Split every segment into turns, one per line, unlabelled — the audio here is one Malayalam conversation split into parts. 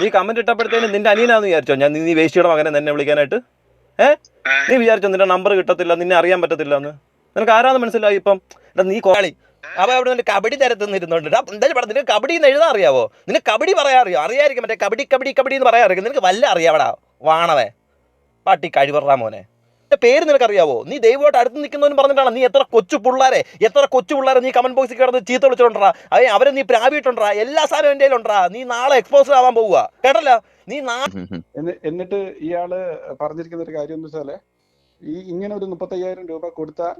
നീ കമന്റ് ഇട്ടപ്പോഴത്തേന് നിന്റെ അനിയനാന്ന് വിചാരിച്ചോ? ഞാൻ നീ വേശിയുടെ മകനെ നിന്നെ വിളിക്കാനായിട്ട്? ഏ? നീ വിചാരിച്ചോ നിന്റെ നമ്പർ കിട്ടത്തില്ല നിന്നെ അറിയാൻ പറ്റത്തില്ല എന്ന് നിനക്ക് ആരാന്ന് മനസ്സിലായി ഇപ്പം? നീ കോളി. അപ്പൊ അവിടെ നിന്ന് കബഡി എടാ, എന്തായാലും പറഞ്ഞു നിനക്ക് കബഡി എന്ന് എഴുതാൻ അറിയാവോ? നിനക്ക് കബഡി പറയാൻ അറിയോ? അറിയായിരിക്കും മറ്റേ കബഡി കബഡി കബഡി എന്ന് പറയാൻ നിനക്ക് വല്ല അറിയാവടാ വാണവേ. പാട്ടി കഴിവറാ മോനെ. എന്റെ പേര് നിനക്കറിയാവോ? നീ ദൈവമായിട്ട് അടുത്ത് നിൽക്കുന്നവനും പറഞ്ഞിട്ടാണ് നീ എത്ര കൊച്ചു പിള്ളേരെ എത്ര കൊച്ചു പിള്ളേരെ നീ കമന്റ് ബോക്സിൽ കിടന്ന് ചീത്ത വിളിച്ചോണ്ടാ അതെ അവരെ നീ പ്രാപിയിട്ടുണ്ടാ എല്ലാ സാധനവും എന്റെ കയ്യിലുണ്ടാ നീ നാളെ എക്സ്പോസ് ആവാൻ പോവുക. കേട്ടല്ല? നീ നാ
എന്നിട്ട് ഇയാൾ പറഞ്ഞിരിക്കുന്ന ഒരു കാര്യം എന്ന് വെച്ചാൽ ഈ ഇങ്ങനെ ഒരു മുപ്പത്തയ്യായിരം രൂപ കൊടുത്താൽ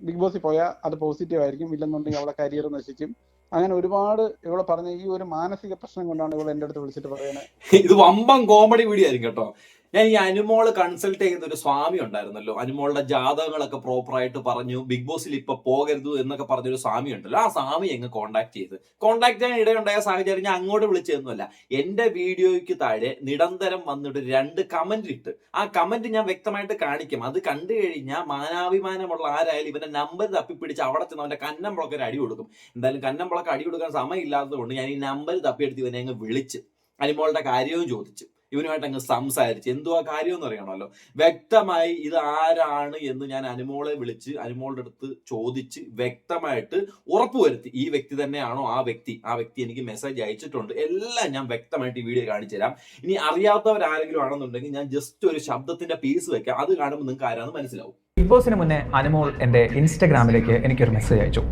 ബിഗ് ബോസിൽ പോയാൽ അത് പോസിറ്റീവ് ആയിരിക്കും. ഇല്ലെന്നുണ്ടെങ്കിൽ അവളെ കരിയർ നശിക്കും. അങ്ങനെ ഒരുപാട് ഇവളെ പറഞ്ഞ ഈ ഒരു മാനസിക പ്രശ്നം കൊണ്ടാണ് ഇവളെ എന്റെ അടുത്ത് വിളിച്ചിട്ട് പറയുന്നത്.
ഇത് വമ്പം കോമഡി വീഡിയോ ആയിരിക്കും കേട്ടോ. ഞാൻ ഈ അനുമോൾ കൺസൾട്ട് ചെയ്യുന്ന ഒരു സ്വാമി ഉണ്ടായിരുന്നല്ലോ. അനുമോളുടെ ജാതകങ്ങളൊക്കെ പ്രോപ്പറായിട്ട് പറഞ്ഞു. ബിഗ് ബോസിൽ ഇപ്പൊ പോകരുത് എന്നൊക്കെ പറഞ്ഞൊരു സ്വാമി ഉണ്ടല്ലോ. ആ സ്വാമി എങ്ങ് കോണ്ടാക്ട് ചെയ്ത്. കോണ്ടാക്ട് ചെയ്യാൻ ഇടയുണ്ടായ സാഹചര്യം ഞാൻ അങ്ങോട്ട് വിളിച്ചതൊന്നുമല്ല. എന്റെ വീഡിയോയ്ക്ക് താഴെ നിരന്തരം വന്നിട്ട് രണ്ട് കമന്റ് ഇട്ട്. ആ കമന്റ് ഞാൻ വ്യക്തമായിട്ട് കാണിക്കും. അത് കണ്ടു കഴിഞ്ഞാൽ മാനാഭിമാനമുള്ള ആരായാലും ഇവന്റെ നമ്പർ തപ്പിപ്പിടിച്ച് അവിടെ ചെന്ന് അവന്റെ കന്നമ്പളൊക്കെ ഒരു അടി കൊടുക്കും. എന്തായാലും കന്നമ്പളൊക്കെ അടി കൊടുക്കാൻ സമയമില്ലാത്തത് കൊണ്ട് ഞാൻ ഈ നമ്പർ തപ്പിയെടുത്ത് ഇവനെ അങ്ങ് വിളിച്ച് അനുമോളുടെ കാര്യവും ചോദിച്ചു. ഇവനുമായിട്ട് അങ്ങ് സംസാരിച്ച് എന്തോ കാര്യം എന്ന് അറിയണമല്ലോ. വ്യക്തമായി ഇത് ആരാണ് എന്ന് ഞാൻ അനുമോളെ വിളിച്ച് അനുമോളുടെ അടുത്ത് ചോദിച്ച് വ്യക്തമായിട്ട് ഉറപ്പുവരുത്തി. ഈ വ്യക്തി തന്നെയാണോ ആ വ്യക്തി? ആ വ്യക്തി എനിക്ക് മെസ്സേജ് അയച്ചിട്ടുണ്ട്. എല്ലാം ഞാൻ വ്യക്തമായിട്ട് ഈ വീഡിയോ കാണിച്ചു തരാം. ഇനി അറിയാത്തവരാരെങ്കിലും ആണെന്നുണ്ടെങ്കിൽ ഞാൻ ജസ്റ്റ് ഒരു ശബ്ദത്തിന്റെ പീസ് വെക്കാം. അത് കാണുമ്പോൾ നിങ്ങൾക്ക് ആരാന്ന് മനസ്സിലാവും.
ബിഗ് ബോസിന് മുന്നേ അനുമോൾ എന്റെ ഇൻസ്റ്റഗ്രാമിലേക്ക് എനിക്കൊരു മെസ്സേജ് അയച്ചു.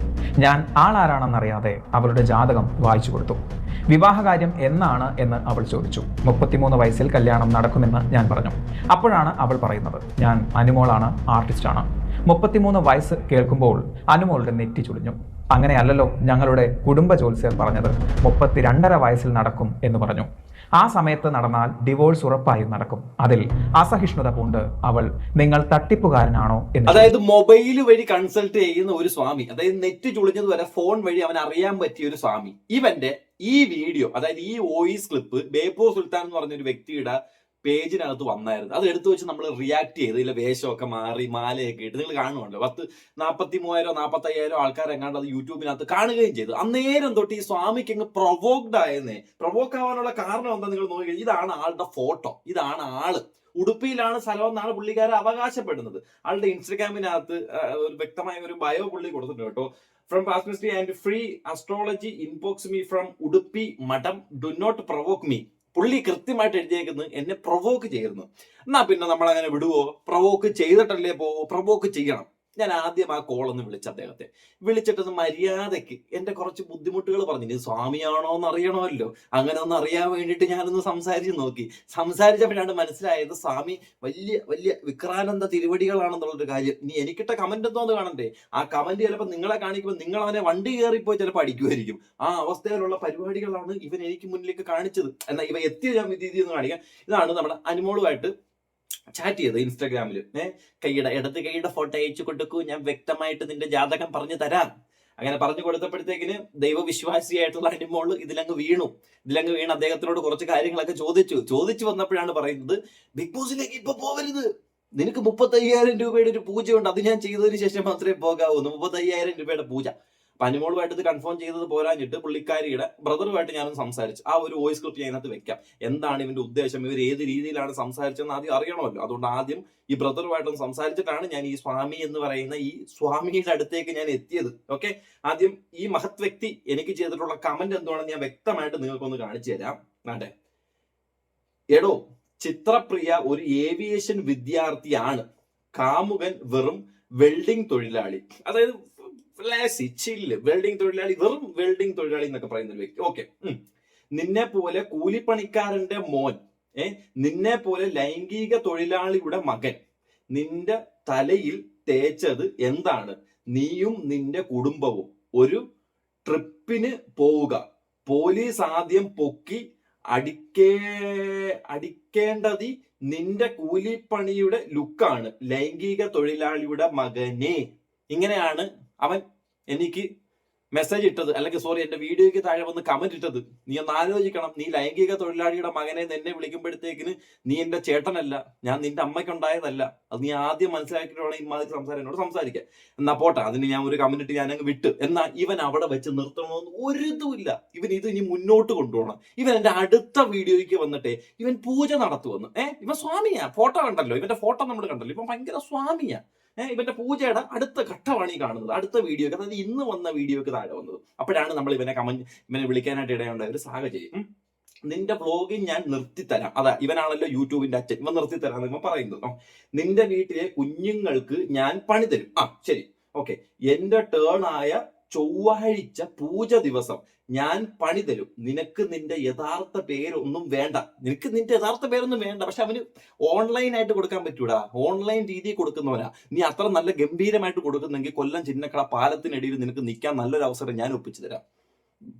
ഞാൻ ആളാരാണെന്നറിയാതെ അവളുടെ ജാതകം വായിച്ചു കൊടുത്തു. വിവാഹകാര്യം എന്നാണ് എന്ന് അവൾ ചോദിച്ചു. മുപ്പത്തിമൂന്ന് വയസ്സിൽ കല്യാണം നടക്കുമെന്ന് ഞാൻ പറഞ്ഞു. അപ്പോഴാണ് അവൾ പറയുന്നത് ഞാൻ അനുമോളാണ് ആർട്ടിസ്റ്റാണ്. മുപ്പത്തിമൂന്ന് വയസ്സ് കേൾക്കുമ്പോൾ അനുമോളുടെ നെറ്റി ചുളിഞ്ഞു. അങ്ങനെയല്ലല്ലോ ഞങ്ങളുടെ കുടുംബ ജോത്സ്യർ പറഞ്ഞത് മുപ്പത്തിരണ്ടര വയസ്സിൽ നടക്കും എന്ന് പറഞ്ഞു. ആ സമയത്ത് നടന്നാൽ ഡിവോഴ്സ് ഉറപ്പായും നടക്കും. അതിൽ അസഹിഷ്ണുത കൊണ്ട് അവൾ നിങ്ങൾ തട്ടിപ്പുകാരനാണോ എന്ന്
അതായത് മൊബൈൽ വഴി കൺസൾട്ട് ചെയ്യുന്ന ഒരു സ്വാമി അതായത് നെറ്റ് ചുളിഞ്ഞത് വരെ ഫോൺ വഴി അവൻ അറിയാൻ പറ്റിയ ഒരു സ്വാമി. ഇവന്റെ ഈ വീഡിയോ അതായത് ഈ വോയിസ് ക്ലിപ്പ് ബേപ്പൂർ സുൽത്താൻ എന്ന് പറഞ്ഞ ഒരു വ്യക്തിയുടെ പേജിനകത്ത് വന്നായിരുന്നു. അത് എടുത്തു വെച്ച് നമ്മൾ റിയാക്ട് ചെയ്ത് ഇതിലെ വേഷമൊക്കെ മാറി മാലയൊക്കെ ഇട്ട് നിങ്ങൾ കാണുമല്ലോ പത്ത് നാൽപ്പത്തി മൂവായിരോ നാൽപ്പത്തി അയ്യായിരം ആൾക്കാർ എങ്ങാണ്ട് അത് യൂട്യൂബിനകത്ത് കാണുകയും ചെയ്തു. അന്നേരം തൊട്ട് ഈ സ്വാമിക്ക് അങ്ങ് പ്രൊവോക്ഡ് ആയെന്നേ. പ്രൊവോക്ക് ആവാനുള്ള കാരണം എന്താ നിങ്ങൾ നോക്കി ഇതാണ് ആളുടെ ഫോട്ടോ ഇതാണ് ആൾ. ഉടുപ്പിയിലാണ് സ്ഥലം എന്നാണ് പുള്ളിക്കാരെ അവകാശപ്പെടുന്നത്. ആളുടെ ഇൻസ്റ്റഗ്രാമിനകത്ത് ഒരു വ്യക്തമായ ഒരു ബയോ പുള്ളി കൊടുത്തിട്ടുണ്ട് കേട്ടോ. From palmistry and free astrology inbox me from Udupi മഠം ഡു നോട്ട് പ്രൊവോക്ക് മീ പുള്ളി കൃത്യമായിട്ട് എഴുതിയേക്കുന്നത് എന്നെ പ്രൊവോക്ക് ചെയ്യുന്നു. എന്നാ പിന്നെ നമ്മൾ അങ്ങനെ വിടുവോ? പ്രൊവോക്ക് ചെയ്തിട്ടല്ലേ പോവോ പ്രൊവോക്ക് ചെയ്യണം. ഞാൻ ആദ്യം ആ കോൾ ഒന്ന് വിളിച്ച അദ്ദേഹത്തെ. വിളിച്ചിട്ടൊന്ന് മര്യാദയ്ക്ക് എന്റെ കുറച്ച് ബുദ്ധിമുട്ടുകൾ പറഞ്ഞു സ്വാമിയാണോ എന്ന് അറിയണമല്ലോ. അങ്ങനെ ഒന്ന് അറിയാൻ വേണ്ടിയിട്ട് ഞാനൊന്ന് സംസാരിച്ച് നോക്കി. സംസാരിച്ചപ്പോഴാണ് മനസ്സിലായത് സ്വാമി വലിയ വലിയ വിക്രാനന്ദ തിരുവടികളാണെന്നുള്ളൊരു കാര്യം. നീ എനിക്കിട്ട കമന്റ് എന്തോന്ന് കാണണ്ടേ? ആ കമന്റ് ചിലപ്പോൾ നിങ്ങളെ കാണിക്കുമ്പോൾ നിങ്ങൾ അവനെ വണ്ടി കയറിപ്പോയി ചിലപ്പോൾ അടിക്കുമായിരിക്കും. ആ അവസ്ഥയിലുള്ള പരിപാടികളാണ് ഇവൻ എനിക്ക് മുന്നിലേക്ക് കാണിച്ചത്. എന്നാൽ ഇവ എത്തിയ ഞാൻ വിധി എന്ന് കാണിക്കാം. ഇതാണ് നമ്മുടെ അനുമോളുമായിട്ട് ചാറ്റ് ചെയ്ത് ഇൻസ്റ്റാഗ്രാമിൽ ഏഹ് കൈയുടെ ഇടത് കൈയുടെ ഫോട്ടോ അയച്ചു കൊടുക്കൂ ഞാൻ വ്യക്തമായിട്ട് നിന്റെ ജാതകം പറഞ്ഞു തരാം. അങ്ങനെ പറഞ്ഞു കൊടുത്തപ്പോഴത്തേക്കിന് ദൈവവിശ്വാസിയായിട്ടുള്ള അനുമോൾ ഇതിലങ്ങ് വീണു. ഇതിലങ്ങ് വീണ് അദ്ദേഹത്തിനോട് കുറച്ച് കാര്യങ്ങളൊക്കെ ചോദിച്ചു. ചോദിച്ചു വന്നപ്പോഴാണ് പറയുന്നത് ബിഗ് ബോസിലേക്ക് ഇപ്പൊ പോവരുത്. നിനക്ക് മുപ്പത്തയ്യായിരം രൂപയുടെ ഒരു പൂജയുണ്ട്. അത് ഞാൻ ചെയ്തതിന് ശേഷം മാത്രമേ പോകാവൂ. മുപ്പത്തയ്യായിരം രൂപയുടെ പൂജ. അപ്പൊ അനുമോളുമായിട്ട് ഇത് കൺഫേം ചെയ്തത് പോരാഞ്ഞിട്ട് പുള്ളിക്കാരിയുടെ ബ്രദറുമായിട്ട് ഞാനൊന്ന് സംസാരിച്ചു. ആ ഒരു വോയിസ് ക്ലിപ്പ് ഞാൻ അതിനകത്ത് വെക്കാം. എന്താണ് ഇവന്റെ ഉദ്ദേശം? ഇവർ ഏത് രീതിയിലാണ് സംസാരിച്ചതെന്ന് ആദ്യം അറിയണമല്ലോ. അതുകൊണ്ട് ആദ്യം ഈ ബ്രദറുമായിട്ടൊന്ന് സംസാരിച്ചിട്ടാണ് ഞാൻ ഈ സ്വാമി എന്ന് പറയുന്ന ഈ സ്വാമിയുടെ അടുത്തേക്ക് ഞാൻ എത്തിയത്. ഓക്കെ ആദ്യം ഈ മഹത് വ്യക്തി എനിക്ക് ചെയ്തിട്ടുള്ള കമന്റ് എന്തുവാണെന്ന് ഞാൻ വ്യക്തമായിട്ട് നിങ്ങൾക്കൊന്ന് കാണിച്ചു തരാം. വേണ്ടേ എടോ ചിത്രപ്രിയ ഒരു ഏവിയേഷൻ വിദ്യാർത്ഥിയാണ്. കാമുകൻ വെറും വെൽഡിംഗ് തൊഴിലാളി. അതായത് ലാസി ചില്ല് വെൽഡിംഗ് തൊഴിലാളി വെറും വെൽഡിംഗ് തൊഴിലാളി എന്നൊക്കെ പറയുന്ന ഒരു വ്യക്തി. ഓക്കെ നിന്നെ പോലെ കൂലിപ്പണിക്കാരന്റെ മോൻ ഏ? നിന്നെ പോലെ ലൈംഗിക തൊഴിലാളിയുടെ മകൻ നിന്റെ തലയിൽ തേച്ചത് എന്താണ്? നീയും നിന്റെ കുടുംബവും ഒരു ട്രിപ്പിന് പോവുക. പോലീസ് ആദ്യം പൊക്കി അടിക്കേ അടിക്കേണ്ടത് നിന്റെ കൂലിപ്പണിയുടെ ലുക്കാണ്. ലൈംഗിക തൊഴിലാളിയുടെ മകനെ. ഇങ്ങനെയാണ് അവൻ എനിക്ക് മെസ്സേജ് ഇട്ടത് അല്ലെങ്കിൽ സോറി എന്റെ വീഡിയോയ്ക്ക് താഴെ വന്ന് കമന്റ് ഇട്ടത്. നീ ഒന്ന് ആലോചിക്കണം. നീ ലൈംഗിക തൊഴിലാളിയുടെ മകനെ നിന്നെ വിളിക്കുമ്പോഴത്തേക്കിന് നീ എന്റെ ചേട്ടനല്ല. ഞാൻ നിന്റെ അമ്മയ്ക്കുണ്ടായതല്ല. അത് നീ ആദ്യം മനസ്സിലാക്കിയിട്ട് വേണം ഇമാതിരി സംസാരം എന്നോട് സംസാരിക്കുക എന്നാ പോട്ടെ അതിന് ഞാൻ ഒരു കമന്റ് ഇട്ട് ഞാൻ അങ്ങ് വിട്ട്. എന്നാ ഇവൻ അവിടെ വെച്ച് നിർത്തണമെന്ന് ഒരിതുമില്ല. ഇവൻ ഇത് ഇനി മുന്നോട്ട് കൊണ്ടുപോകണം. ഇവൻ എന്റെ അടുത്ത വീഡിയോയ്ക്ക് വന്നിട്ടേ ഇവൻ പൂജ നടത്തുവന്ന് ഏഹ് ഇവൻ സ്വാമിയാ. ഫോട്ടോ കണ്ടല്ലോ. ഇവന്റെ ഫോട്ടോ നമ്മൾ കണ്ടല്ലോ. ഇവൻ ഭയങ്കര സ്വാമിയാ. ഇവന്റെ പൂജയുടെ അടുത്ത ഘട്ടമാണ് ഈ കാണുന്നത്. അടുത്ത വീഡിയോക്ക് അതായത് ഇന്ന് വന്ന വീഡിയോക്ക് താഴെ വന്നത്. അപ്പോഴാണ് നമ്മൾ ഇവനെ കമന്റ് ഇവനെ വിളിക്കാനായിട്ട് ഇടയുണ്ടായ ഒരു സാഹചര്യം. നിന്റെ വ്ളോഗിങ് ഞാൻ നിർത്തിത്തരാം. അതാ ഇവനാണല്ലോ യൂട്യൂബിന്റെ അച്ഛൻ. ഇവൻ നിർത്തിത്തരാം തരാം പറയുന്നത് നിന്റെ വീട്ടിലെ കുഞ്ഞുങ്ങൾക്ക് ഞാൻ പണി തരും ആ ശരി. ഓക്കെ. എന്റെ ടേൺ ആയ ചൊവ്വാഴ്ച പൂജ ദിവസം ഞാൻ പണി തരും നിനക്ക് നിന്റെ യഥാർത്ഥ പേരൊന്നും വേണ്ട. നിനക്ക് നിന്റെ യഥാർത്ഥ പേരൊന്നും വേണ്ട. പക്ഷെ അവന് ഓൺലൈൻ ആയിട്ട് കൊടുക്കാൻ പറ്റൂടാ. ഓൺലൈൻ രീതിയിൽ കൊടുക്കുന്നവനാ. നീ അത്ര നല്ല ഗംഭീരമായിട്ട് കൊടുക്കുന്നെങ്കിൽ കൊല്ലം ചിന്നക്കട പാലത്തിനിടയിൽ നിനക്ക് നിൽക്കാൻ നല്ലൊരു അവസരം ഞാൻ ഒപ്പിച്ചു തരാം.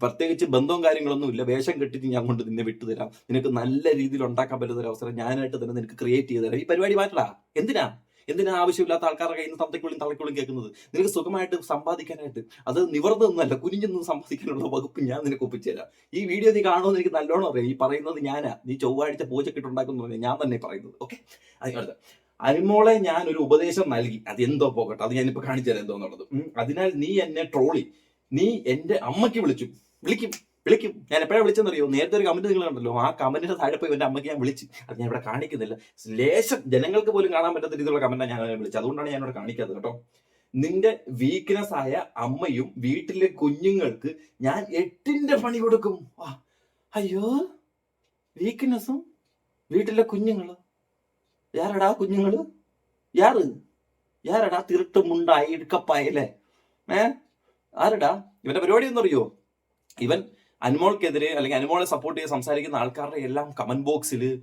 പ്രത്യേകിച്ച് ബന്ധവും കാര്യങ്ങളൊന്നും ഇല്ല. വേഷം കെട്ടിട്ട് ഞാൻ കൊണ്ട് നിന്നെ വിട്ടുതരാം നിനക്ക് നല്ല രീതിയിൽ ഉണ്ടാക്കാൻ പറ്റുന്ന ഒരു അവസരം ഞാനായിട്ട് തന്നെ നിനക്ക് ക്രിയേറ്റ് ചെയ്തു തരാം. ഈ പരിപാടി മാറ്റടാ. എന്തിനാ? എന്തിനാ ആവശ്യമില്ലാത്ത ആൾക്കാരുടെ കയ്യിൽ നിന്ന് തന്തയ്ക്കുള്ളിയും തളയ്ക്കുള്ളിയും കേൾക്കുന്നത്? നിനക്ക് സുഖമായിട്ട് സമ്പാദിക്കാനായിട്ട് അത് നിവർന്നൊന്നുമല്ല കുനിഞ്ഞൊന്നും കുനിഞ്ഞു സമ്പാദിക്കാനുള്ള വകുപ്പ് ഞാൻ നിനക്ക് ഒപ്പിച്ചു തരാം. ഈ വീഡിയോ നീ കാണുമെന്ന് എനിക്ക് നല്ലോണം അറിയാം. ഈ പറയുന്നത് ഞാനാ. നീ ചൊവ്വാഴ്ച പൂജക്കിട്ടുണ്ടാക്കുന്നു ഞാൻ തന്നെ പറയുന്നത്. ഓക്കെ? അതിനടുത്ത് അനുമോളെ ഞാൻ ഒരു ഉപദേശം നൽകി. അത് എന്തോ പോകട്ടെ. അത് ഞാനിപ്പോ കാണിച്ചു തരാം എന്തോന്നുള്ളത്. അതിനാൽ നീ എന്നെ ട്രോളി നീ എന്റെ അമ്മയ്ക്ക് വിളിച്ചു. വിളിക്കും. വിളിക്കും. ഞാൻ എപ്പോഴാണ് വിളിച്ചെന്നറിയോ നേരത്തെ ഒരു കമന്റ് നിങ്ങൾ കണ്ടല്ലോ ആ കമന്റിന്റെ താഴെ പോയി എന്റെ അമ്മയ്ക്ക് ഞാൻ വിളിച്ച്. അത് ഞാൻ ഇവിടെ കാണിക്കുന്നില്ല. ലേശം ജനങ്ങൾക്ക് പോലും കാണാൻ പറ്റാത്ത രീതിയിലുള്ള കമന്റ് ഞാൻ വിളിച്ചത്. അതുകൊണ്ടാണ് ഞാൻ ഇവിടെ കാണിക്കാത്തത് കേട്ടോ. നിന്റെ വീക്ക്നെസ് ആയ അമ്മയും വീട്ടിലെ കുഞ്ഞുങ്ങൾക്ക് ഞാൻ എട്ടിന്റെ പണി കൊടുക്കും. അയ്യോ. വീക്ക്നെസ്സും വീട്ടിലെ കുഞ്ഞുങ്ങൾ യാരടാ കുഞ്ഞുങ്ങൾ യാറ്? യാരടാ തിരുട്ടുമുണ്ടായി എടുക്കപ്പായല്ലേ ഏ? ആരടാ? ഇവന്റെ പരിപാടി ഒന്നറിയോ? ഇവൻ അനുമോൾക്കെതിരെ അല്ലെങ്കിൽ അനുമോളെ സപ്പോർട്ട് ചെയ്ത് സംസാരിക്കുന്ന ആൾക്കാരുടെ എല്ലാം കമന്റ് ബോക്സിൽ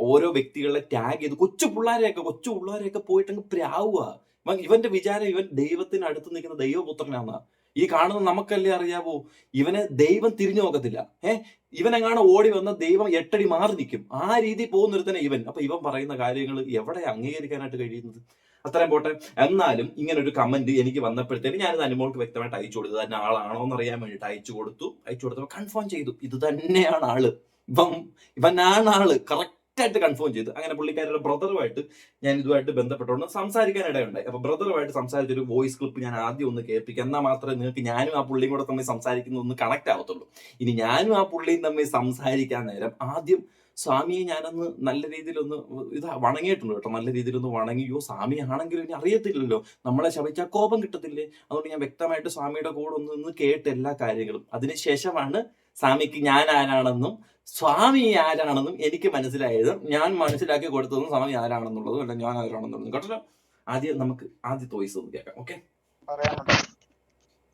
ഓരോ വ്യക്തികളെ ടാഗ് ചെയ്ത് കൊച്ചു പിള്ളേരെയൊക്കെ കൊച്ചു പിള്ളേരെയൊക്കെ പോയിട്ട് അങ്ങ് പ്രാവുക ഇവന്റെ വിചാരം ഇവൻ ദൈവത്തിന് അടുത്ത് നിൽക്കുന്ന ദൈവപുത്രനാണ്. ഈ കാണുന്ന നമുക്കല്ലേ അറിയാവോ? ഇവനെ ദൈവം തിരിഞ്ഞു നോക്കത്തില്ല. ഏഹ് ഇവനെങ്ങാണ് ഓടി വന്ന ദൈവം എട്ടടി മാറി നിൽക്കും. ആ രീതി പോകുന്നൊരുത്തനെ ഇവൻ. അപ്പൊ ഇവൻ പറയുന്ന കാര്യങ്ങൾ എവിടെ അംഗീകരിക്കാനായിട്ട് കഴിയുന്നത്? അത്രയും പോട്ടെ. എന്നാലും ഇങ്ങനെ ഒരു കമന്റ് എനിക്ക് വന്നപ്പോഴത്തേക്ക് ഞാനിത് അനുമോൾക്ക് വ്യക്തമായിട്ട് അയച്ചു കൊടുത്തു. തന്നെ ആളാണോ എന്ന് അറിയാൻ വേണ്ടിയിട്ട് അയച്ചു കൊടുത്തു. അയച്ചു കൊടുത്തപ്പോൾ കൺഫേം ചെയ്തു. ഇത് തന്നെയാണ് ആൾ. ഇവൻ ഇവനാണ് ആൾ. കറക്റ്റ് ആയിട്ട് കൺഫേം ചെയ്തു. അങ്ങനെ പുള്ളിക്കാരുടെ ബ്രദറുമായിട്ട് ഞാൻ ഇതുമായിട്ട് ബന്ധപ്പെട്ടുകൊണ്ട് സംസാരിക്കാൻ ഇടയുണ്ടായി. അപ്പൊ ബ്രദറുമായിട്ട് സംസാരിച്ച ഒരു വോയിസ് ക്ലിപ്പ് ഞാൻ ആദ്യം ഒന്ന് കേൾപ്പിക്കാം. എന്നാൽ മാത്രമേ നിങ്ങൾക്ക് ഞാനും ആ പുള്ളിയും കൂടെ തമ്മിൽ സംസാരിക്കുന്ന ഒന്ന് കണക്ട് ആവത്തുള്ളൂ. ഇനി ഞാനും ആ പുള്ളിയും തമ്മിൽ സംസാരിക്കാൻ നേരം ആദ്യം സ്വാമിയെ ഞാനൊന്ന് നല്ല രീതിയിലൊന്ന് ഇത് വണങ്ങിയിട്ടുണ്ട് കേട്ടോ. നല്ല രീതിയിലൊന്ന് വണങ്ങിയോ സ്വാമി ആണെങ്കിലും ഇനി അറിയത്തില്ലല്ലോ. നമ്മളെ ശപിച്ചാൽ കോപം കിട്ടത്തില്ലേ? അതുകൊണ്ട് ഞാൻ വ്യക്തമായിട്ട് സ്വാമിയുടെ കൂടെ ഒന്ന് നിന്ന് കേട്ട് എല്ലാ കാര്യങ്ങളും. അതിനുശേഷമാണ് സ്വാമിക്ക് ഞാൻ ആരാണെന്നും സ്വാമി ആരാണെന്നും എനിക്ക് മനസ്സിലായത്. ഞാൻ മനസ്സിലാക്കി കൊടുത്തതും സ്വാമി ആരാണെന്നുള്ളതും അല്ല ഞാൻ ആരാണെന്നുള്ളതും. കേട്ടോ. ആദ്യം നമുക്ക് ആദ്യത്തെ വോയിസ് ഒന്ന് കേൾക്കാം. ഓക്കെ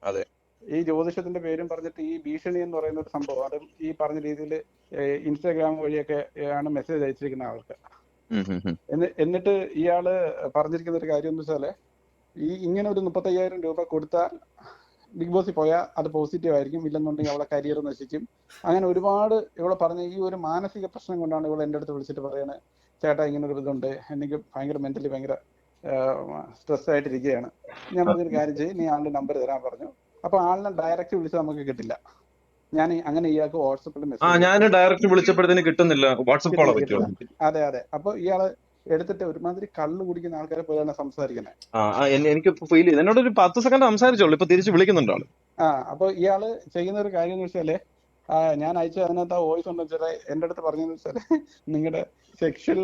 അതെ.
ഈ ജ്യോതിഷത്തിന്റെ പേരും പറഞ്ഞിട്ട് ഈ ഭീഷണി എന്ന് പറയുന്ന ഒരു സംഭവം അതും ഈ പറഞ്ഞ രീതിയിൽ ഇൻസ്റ്റാഗ്രാം വഴിയൊക്കെ ആണ് മെസ്സേജ് അയച്ചിരിക്കുന്ന ആൾക്ക്. എന്നിട്ട് ഇയാൾ പറഞ്ഞിരിക്കുന്ന ഒരു കാര്യം എന്ന് വെച്ചാൽ ഈ ഇങ്ങനെ ഒരു മുപ്പത്തയ്യായിരം രൂപ കൊടുത്താൽ ബിഗ് ബോസിൽ പോയാൽ അത് പോസിറ്റീവ് ആയിരിക്കും ഇല്ലെന്നുണ്ടെങ്കിൽ അവളെ കരിയർ നശിക്കും. അങ്ങനെ ഒരുപാട് ഇവളെ പറഞ്ഞ ഈ ഒരു മാനസിക പ്രശ്നം കൊണ്ടാണ് ഇവൾ എന്റെ അടുത്ത് വിളിച്ചിട്ട് പറയുന്നത് ചേട്ടാ ഇങ്ങനെ ഒരു ഇതുണ്ട്. എനിക്ക് ഭയങ്കര മെന്റലി ഭയങ്കര സ്ട്രെസ് ആയിട്ടിരിക്കുകയാണ്. ഞാൻ പറഞ്ഞൊരു കാര്യം ചെയ്യും നീ ആളുടെ നമ്പർ തരാൻ പറഞ്ഞു. അപ്പൊ ആളിനെ ഡയറക്റ്റ് വിളിച്ച് നമുക്ക് കിട്ടില്ല. ഞാൻ അങ്ങനെ ഇയാൾക്ക് വാട്സപ്പിൽ
ആ ഞാൻ ഡയറക്റ്റ് വിളിച്ചപ്പോഴത്തേന് കിട്ടുന്നില്ല. വാട്സപ്പ് കോളാ പറ്റുമോ?
അതെ അതെ. അപ്പൊ ഇയാൾ എടുത്തിട്ട് ഒരുമാതിരി കള്ളു കുടിക്കുന്ന ആൾക്കാരെ പോലെയാണ് സംസാരിക്കുന്നത്
എനിക്ക് ഫീൽ ചെയ്തു എന്നോട് ഒരു പത്ത് സെക്കൻഡ് സംസാരിച്ചോളൂ. ഇപ്പൊ തിരിച്ച് വിളിക്കുന്നുണ്ടോ ആൾ.
ആ അപ്പൊ ഇയാൾ ചെയ്യുന്ന ഒരു കാര്യം എന്ന് വെച്ചാൽ ഞാൻ അയച്ച അതിനകത്ത് ആ വോയിസ് ഉണ്ടെന്ന് വെച്ചാൽ എന്റെ അടുത്ത് പറഞ്ഞെന്ന് വെച്ചാൽ നിങ്ങളുടെ സെക്ഷൽ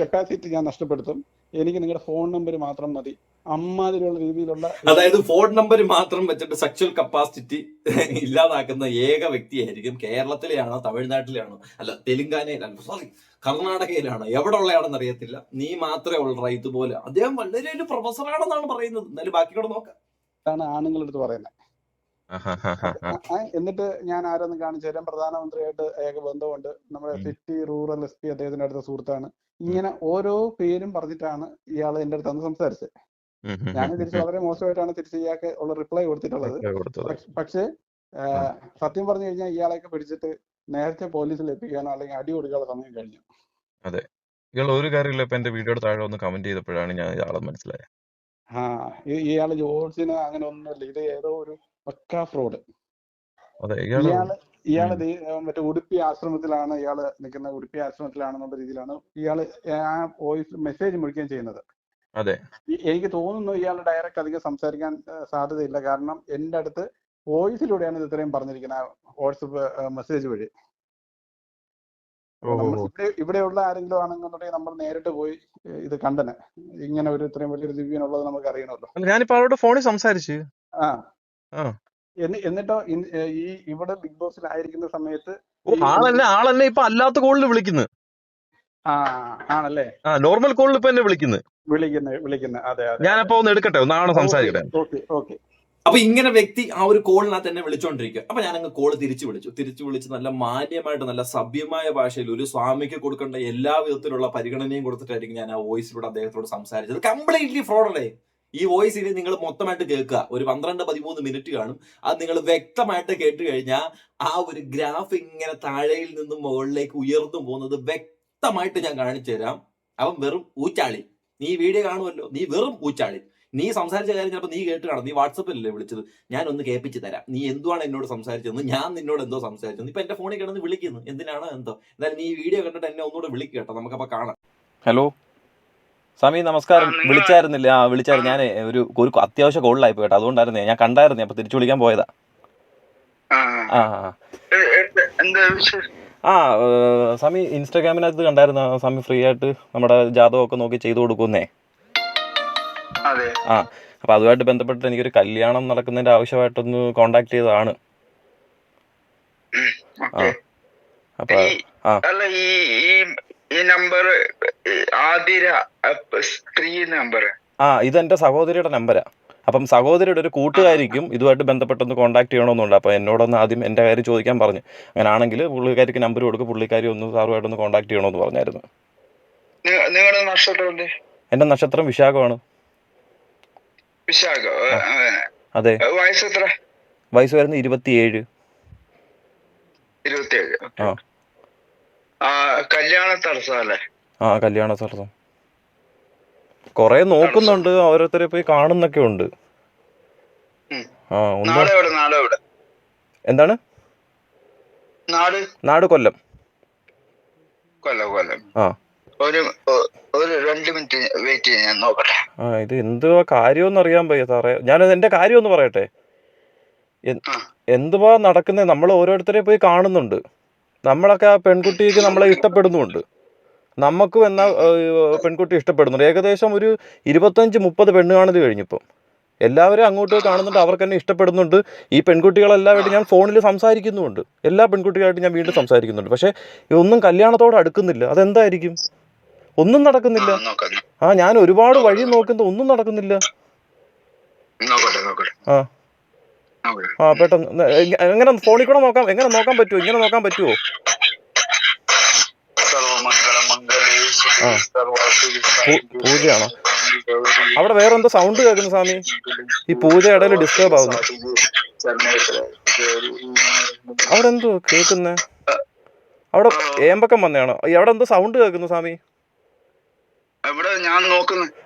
കപ്പാസിറ്റി ഞാൻ നഷ്ടപ്പെടുത്തും. എനിക്ക് നിങ്ങളുടെ ഫോൺ നമ്പർ മാത്രം മതി. അമ്മാതിരിയുള്ള രീതിയിലുള്ള
അതായത് ഫോൺ നമ്പർ മാത്രം വെച്ചിട്ട് സെക്ഷൽ കപ്പാസിറ്റി ഇല്ലാതാക്കുന്ന ഏക വ്യക്തിയായിരിക്കും കേരളത്തിലെയാണോ തമിഴ്നാട്ടിലെയാണോ അല്ല തെലുങ്കാനയിലാണോ സോറി കർണാടകയിലാണോ എവിടെ ഉള്ളയാണെന്ന് അറിയത്തില്ല നീ മാത്രമേ ഉള്ള ഇതുപോലെ അദ്ദേഹം വളരെ ഒരു പ്രൊഫസറാണെന്നാണ് പറയുന്നത്. എന്നാലും ബാക്കി കൂടെ നോക്കാം
ആണ് ആണുങ്ങളുടെ അടുത്ത് പറയുന്നത് എന്നിട്ട് ഞാൻ ആരൊന്ന് കാണിച്ചു തരാം. പ്രധാനമന്ത്രിയായിട്ട് ഏക ബന്ധമുണ്ട്. നമ്മുടെ. സിറ്റി റൂറൽ എസ് പി അദ്ദേഹത്തിന്റെ അടുത്ത സുഹൃത്താണ്. ഇങ്ങനെ ഓരോ പേരും പറഞ്ഞിട്ടാണ് ഇയാൾ എന്റെ അടുത്ത് അന്ന് സംസാരിച്ചത്. ഞാൻ തിരിച്ച് വളരെ മോശമായിട്ടാണ് തിരിച്ച് ഇയാൾക്ക് ഉള്ള റിപ്ലൈ കൊടുത്തിട്ടുള്ളത്. പക്ഷെ സത്യം പറഞ്ഞു കഴിഞ്ഞാൽ ഇയാളെയൊക്കെ പിടിച്ചിട്ട് നേരത്തെ പോലീസിൽ എത്തിക്കാനോ അല്ലെങ്കിൽ അടി കൊടുക്കാനുള്ള സമയം കഴിഞ്ഞു. അതെ.
ഇയാൾ ഒരു കാര്യമില്ല. ഇപ്പൊ എന്റെ വീഡിയോയുടെ താഴെ ഒന്ന് കമന്റ് ചെയ്തപ്പോഴാണ് ഞാൻ ഇയാളെ മനസ്സിലായത്.
ആ ഇയാൾ ജോർജിന് അങ്ങനെ ഒന്നുമില്ല. ഇത് ഏതോ ഒരു പക്കാ ഫ്രോഡ്
അതെ
ഇയാൾ ഇയാൾ. മറ്റേ ഉടുപ്പി ആശ്രമത്തിലാണ് ഇയാൾ നിൽക്കുന്ന ഉടുപ്പി ആശ്രമത്തിലാണെന്നുള്ള രീതിയിലാണ് ഇയാൾ ആ വോയിസ് മെസ്സേജ് മുഴിക്കുകയും ചെയ്യുന്നത്.
അതെ.
എനിക്ക് തോന്നുന്നു ഇയാൾ ഡയറക്റ്റ് അധികം സംസാരിക്കാൻ സാധ്യതയില്ല. കാരണം എന്റെ അടുത്ത് വോയിസിലൂടെയാണ് ഇത് ഇത്രയും പറഞ്ഞിരിക്കുന്നത് വാട്സപ്പ് മെസ്സേജ് വഴി. ഇവിടെ ഇവിടെയുള്ള ആരെങ്കിലും ആണെന്നുണ്ടെങ്കിൽ നമ്മൾ നേരിട്ട് പോയി ഇത് കണ്ടനെ ഇങ്ങനെ ഒരു ഇത്രയും വലിയൊരു ദിവ്യനുള്ളത് നമുക്ക് അറിയണമല്ലോ.
ഞാനിപ്പോ അവരോട് ഫോണിൽ സംസാരിച്ചു.
ആ. എന്നിട്ടോ ഈ ഇവിടെ ബിഗ് ബോസിൽ
ആയിരിക്കുന്ന
സമയത്ത്
ആളെന്നെ ഇപ്പൊ അല്ലാത്ത കോളിൽ വിളിക്കുന്നു.
ആ ആണല്ലേ?
ആ നോർമൽ കോളിൽ ഇപ്പൊ എന്നെ വിളിക്കുന്നു.
വിളിക്കുന്ന വിളിക്കുന്ന. അതെ അതെ.
ഞാനപ്പോ ഒന്ന് എടുക്കട്ടെ? ഒന്നാണ് സംസാരിക്കട്ടെ?
ഓക്കെ ഓക്കെ
അപ്പൊ ഇങ്ങനെ വ്യക്തി ആ ഒരു കോളിനകത്ത് തന്നെ വിളിച്ചോണ്ടിരിക്കുക. അപ്പൊ ഞാൻ അങ്ങ് കോൾ തിരിച്ചു വിളിച്ചു. തിരിച്ചു വിളിച്ച് നല്ല മാന്യമായിട്ട് നല്ല സഭ്യമായ ഭാഷയിൽ ഒരു സ്വാമിക്ക് കൊടുക്കേണ്ട എല്ലാ വിധത്തിലുള്ള പരിഗണനയും കൊടുത്തിട്ടായിരിക്കും ഞാൻ ആ വോയിസിലൂടെ അദ്ദേഹത്തോട് സംസാരിച്ചത്. കംപ്ലീറ്റ്ലി ഫ്രോഡല്ലേ ഈ വോയിസ് ഇനി നിങ്ങൾ മൊത്തമായിട്ട് കേൾക്കുക. ഒരു പന്ത്രണ്ട് പതിമൂന്ന് മിനിറ്റ് കാണും. അത് നിങ്ങൾ വ്യക്തമായിട്ട് കേട്ട് കഴിഞ്ഞാൽ ആ ഒരു ഗ്രാഫ് ഇങ്ങനെ താഴെയിൽ നിന്നും മുകളിലേക്ക് ഉയർന്നു പോകുന്നത് വ്യക്തമായിട്ട് ഞാൻ കാണിച്ചു തരാം അവൻ വെറും ഊച്ചാളി നീ വീഡിയോ കാണുമല്ലോ. നീ വെറും പൂച്ചാളി. നീ സംസാരിച്ച കാര്യം ചിലപ്പോൾ നീ കേട്ട് കാണും നീ വാട്സപ്പിലല്ലേ വിളിച്ചത്? ഞാൻ ഒന്ന് കേൾപ്പിച്ച് തരാം. നീ എന്തുവാണ് എന്നോട് സംസാരിച്ചതെന്ന്? ഞാൻ നിന്നോട് എന്തോ സംസാരിച്ചത് ഇപ്പൊ എന്റെ ഫോണിൽ കിടന്ന് വിളിക്കുന്നു. എന്തിനാണ് എന്തോ? എന്തായാലും നീ വീഡിയോ കണ്ടിട്ട് എന്നെ ഒന്നുകൂടെ വിളിക്കുക കേട്ടോ. നമുക്കപ്പോ കാണാം.
ഹലോ സമി നമസ്കാരം. വിളിച്ചായിരുന്നില്ല? ആ വിളിച്ചായിരുന്നു. ഞാൻ ഒരു ഒരു അത്യാവശ്യ കോളിലായി പോയി കേട്ടോ. അതുകൊണ്ടായിരുന്നേ. ഞാൻ കണ്ടായിരുന്നു. അപ്പൊ തിരിച്ചു വിളിക്കാൻ പോയതാ.
ആ,
ആ. ആ. സമി സ്വാമി ഇൻസ്റ്റാഗ്രാമിനകത്ത് കണ്ടായിരുന്നു? സമി ഫ്രീ ആയിട്ട് നമ്മുടെ ജാതകമൊക്കെ നോക്കി ചെയ്തു കൊടുക്കുന്നേ? ആ അപ്പൊ അതുമായിട്ട് ബന്ധപ്പെട്ട് എനിക്കൊരു കല്യാണം നടക്കുന്നതിന്റെ ആവശ്യമായിട്ടൊന്ന് കോണ്ടാക്ട് ചെയ്തതാണ്. ആ
ഇതെന്റെ
ആ.
അല്ല ഈ നമ്പർ ആതിര സ്ത്രീ നമ്പർ
ആ ഇത് എന്റെ സഹോദരിയുടെ നമ്പരാ അപ്പം സഹോദരിയുടെ ഒരു കൂട്ടുകാരിക്കും ഇതുമായിട്ട് ബന്ധപ്പെട്ടൊന്ന് കോൺടാക്ട് ചെയ്യണമെന്നുണ്ട്. അപ്പോൾ എന്നോടൊന്ന് ആദ്യം എന്റെ കാര്യം ചോദിക്കാൻ പറഞ്ഞു. അങ്ങനെയാണെങ്കിൽ പുള്ളിക്കാരിക്ക് നമ്പർ കൊടുക്കും പുള്ളിക്കാരി ഒന്ന് സാറുമായിട്ടൊന്ന് കോൺടാക്ട് ചെയ്യണമെന്ന് പറഞ്ഞായിരുന്നു.
നിങ്ങളുടെ നക്ഷത്രം
എന്റെ നക്ഷത്രം വിശാഖമാണ്.
വിശാഖ
അതെ.
വയസ്സ് എത്ര?
വയസ്സ് വരുന്നത് ഇരുപത്തിയേഴ്.
ഇരുപത്തിയേഴ്
ആ.
കല്യാണ തടസ്സം
ആ കല്യാണ സ്ഥലം കുറേ നോക്കുന്നുണ്ട് ഓരോരുത്തരെ പോയി കാണുന്നൊക്കെ ഉണ്ട്. ആ ഒന്ന് എന്താണ്?
നാട്?
കൊല്ലം.
കൊല്ലം കൊല്ലം.
ആ.
ഒരു ഒരു രണ്ട് മിനിറ്റ് വെയിറ്റ് ചെയ്യാൻ നോക്കട്ടെ.
ആ ഇത് എന്തുവാ കാര്യമെന്ന് അറിയാൻ പയ്യ സാറേ. ഞാൻ എന്റെ കാര്യം ഒന്ന് പറയട്ടെ. എന്തുവാ നടക്കുന്നത് നമ്മൾ ഓരോരുത്തരെ പോയി കാണുന്നുണ്ട്. നമ്മളൊക്കെ ആ പെൺകുട്ടിക്ക് നമ്മളെ ഇഷ്ടപ്പെടുന്നുമുണ്ട്. നമുക്കും എന്നാ പെൺകുട്ടി ഇഷ്ടപ്പെടുന്നുണ്ട്. ഏകദേശം ഒരു ഇരുപത്തഞ്ച് മുപ്പത് പെണ്ണ് കാണൽ കഴിഞ്ഞിപ്പം. എല്ലാവരും അങ്ങോട്ട് കാണുന്നുണ്ട് അവർക്ക് തന്നെ ഇഷ്ടപ്പെടുന്നുണ്ട്. ഈ പെൺകുട്ടികളെല്ലാവരും ഞാൻ ഫോണിൽ സംസാരിക്കുന്നുമുണ്ട്. എല്ലാ പെൺകുട്ടികളായിട്ട് ഞാൻ വീണ്ടും സംസാരിക്കുന്നുണ്ട്. പക്ഷേ ഇതൊന്നും കല്യാണത്തോട് അടുക്കുന്നില്ല. അതെന്തായിരിക്കും? ഒന്നും നടക്കുന്നില്ല.
ആ,
ഞാൻ ഒരുപാട് വഴി നോക്കുന്നത് ഒന്നും നടക്കുന്നില്ല. ആ. ആ പെട്ടെന്ന് എങ്ങനെ ഫോണിൽ കൂടെ നോക്കാം എങ്ങനെ നോക്കാൻ പറ്റുമോ ഇങ്ങനെ നോക്കാൻ പറ്റുമോ ആ. പൂജയാണോ? അവിടെ വേറെ എന്തോ സൗണ്ട് കേൾക്കുന്നു സ്വാമി? ഈ പൂജ ഇടയിൽ ഡിസ്റ്റർബ് ആവുന്നു. അവിടെ എന്തോ കേൾക്കുന്നേ? അവിടെ ഏമ്പക്കം വന്നതാണോ ഈ അവിടെ എന്തോ സൗണ്ട് കേൾക്കുന്നു സ്വാമി?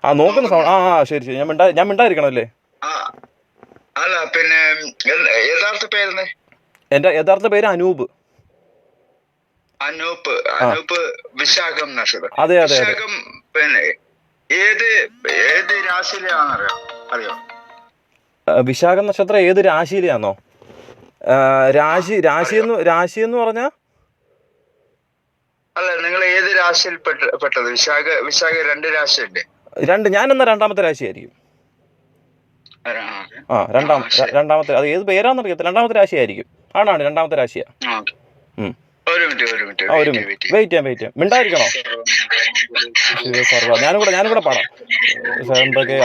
ആ നോക്കുന്ന സൗണ്ട് ആ ആ ശരി ശരി. ഞാൻ മിണ്ടാ ഞാൻ മിണ്ടായിരിക്കണം അല്ലേ
അല്ല പിന്നെ യഥാർത്ഥ പേര്
എന്റെ യഥാർത്ഥ പേര് അനൂപ്.
അനൂപ് അനൂപ് വിശാഖം നക്ഷത്രം
അതെ അതെ
വിശാഖം പിന്നെ ഏത് ഏത് രാശിയിലാണെന്നറിയോ? അറിയോ?
വിശാഖം നക്ഷത്രം ഏത് രാശിയിലാണോ രാശി രാശി എന്ന് രാശി എന്ന് പറഞ്ഞാ?
അല്ല നിങ്ങൾ ഏത് രാശിയിൽ പെട്ട പെട്ടത്? വിശാഖ വിശാഖ രണ്ട് രാശിയുണ്ട്
രണ്ട് ഞാൻ എന്നാ രണ്ടാമത്തെ രാശിയായിരിക്കും.
ആ,
രണ്ടാം രണ്ടാമത്തെ അത് ഏത് പേരാന്നറിയത്തില്ല രണ്ടാമത്തെ രാശിയായിരിക്കും. ആണാണ് രണ്ടാമത്തെ രാശിയാ.
ഒരു മിനിറ്റ് ഒരു മിനിറ്റ്.
ഒരു
വെയിറ്റ്
മിനിറ്റ്.
വെയിറ്റ്
വെയിറ്റ് ചെയ്യാം വെയിറ്റ് ചെയ്യാം മിണ്ടായിരിക്കണോ സർവ ഞാനും കൂടെ ഞാനും കൂടെ പാടാം.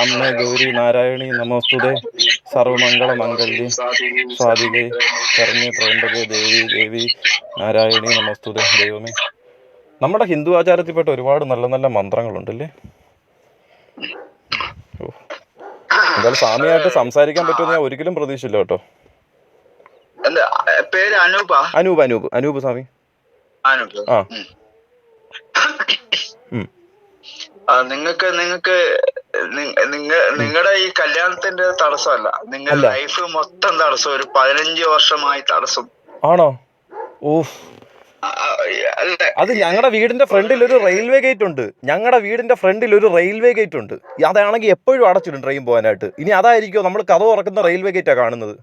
അമ്മ ഗൗരി നാരായണി നമോസ്തുതേ. സർവമംഗള മംഗല്യ സ്വാതികെ കർമ്മി ത്രയംബകെ ദേവി ദേവി നാരായണി നമോസ്തുതേ. ദൈവമേ. നമ്മുടെ ഹിന്ദു ആചാരത്തിൽപ്പെട്ട ഒരുപാട് നല്ല നല്ല മന്ത്രങ്ങളുണ്ടല്ലേ? എന്തായാലും സ്വാമിയായിട്ട് സംസാരിക്കാൻ പറ്റുമെന്ന് ഞാൻ ഒരിക്കലും പ്രതീക്ഷയില്ല കേട്ടോ.
പേര് അനൂപ.
അനൂപ് അനൂപ്. അനൂപ് സ്വാമി. ആ.
ഉം.
ഉം.
ആ, നിങ്ങക്ക് നിങ്ങക്ക് നിങ്ങ നിങ്ങളുടെ ഈ കല്യാണത്തിന്റെ തടസ്സമല്ല. നിങ്ങൾ ലൈഫ് മൊത്തം തടസ്സം ഒരു പതിനഞ്ച് വർഷമായി തടസ്സം.
ആണോ? ഓഫ് അത് ഞങ്ങളുടെ വീടിന്റെ ഫ്രണ്ടിൽ ഒരു റെയിൽവേ ഗേറ്റ് ഉണ്ട്. ഞങ്ങളുടെ വീടിന്റെ ഫ്രണ്ടിൽ ഒരു റെയിൽവേ ഗേറ്റ് ഉണ്ട്. അതാണെങ്കിൽ എപ്പോഴും അടച്ചിടും ട്രെയിൻ പോകാനായിട്ട്. ഇനി അതായിരിക്കും നമ്മൾ കഥ ഉറക്കുന്ന റെയിൽവേ ഗേറ്റാ കാണുന്നത്?